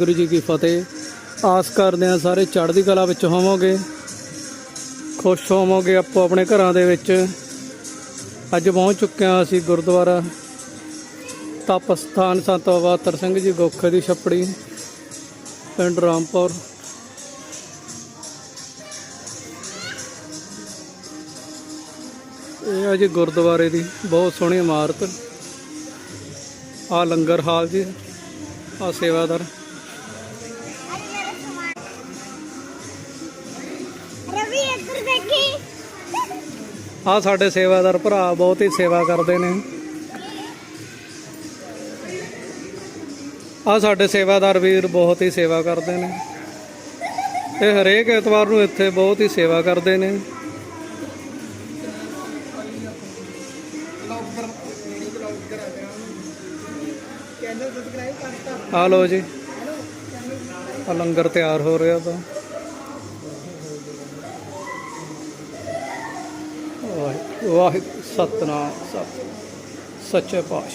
ਗੁਰੂ ਜੀ ਕੀ ਫਤਿਹ। ਆਸ ਕਰਦੇ ਹਾਂ ਸਾਰੇ ਚੜ੍ਹਦੀ ਕਲਾ ਵਿੱਚ ਹੋਵੋਗੇ। ਖੁਸ਼ ਹੋਵੋਗੇ ਆਪੋ ਆਪਣੇ ਘਰਾਂ ਦੇ ਵਿੱਚ। ਅੱਜ ਪਹੁੰਚ ਚੁੱਕੇ ਹਾਂ ਅਸੀਂ ਗੁਰਦੁਆਰਾ ਤਪ ਸਥਾਨ ਸੰਤ ਬਾਬਾ ਸਿੰਘ ਜੀ ਗੋਖੇ ਦੀ ਛੱਪੜੀ, ਪਿੰਡ ਰਾਮਪੁਰ। ਇਹ ਹੈ ਜੀ ਗੁਰਦੁਆਰੇ ਦੀ ਬਹੁਤ ਸੋਹਣੀ ਇਮਾਰਤ। ਆ ਲੰਗਰ ਹਾਲ ਜੀ ਆ ਸੇਵਾਦਾਰ। ਇੱਧਰ ਦੇਖੀ ਆ ਸਾਡੇ ਸੇਵਾਦਾਰ ਭਰਾ ਬਹੁਤ ਹੀ ਸੇਵਾ ਕਰਦੇ ਨੇ। ਆ ਸਾਡੇ ਸੇਵਾਦਾਰ ਵੀਰ ਬਹੁਤ ਹੀ ਸੇਵਾ ਕਰਦੇ ਨੇ। ਇਹ ਹਰੇਕ ਐਤਵਾਰ ਨੂੰ ਇੱਥੇ ਬਹੁਤ ਹੀ ਸੇਵਾ ਕਰਦੇ ਨੇ। ਆ ਲੋ ਜੀ ਆ ਲੰਗਰ ਤਿਆਰ ਹੋ ਰਿਹਾ ਤਾਂ। ਵਾਹਿਗੁਰੂ ਸਤਨਾਮ ਸਤਿ ਸੱਚੇ ਪਾਤਸ਼ਾਹ।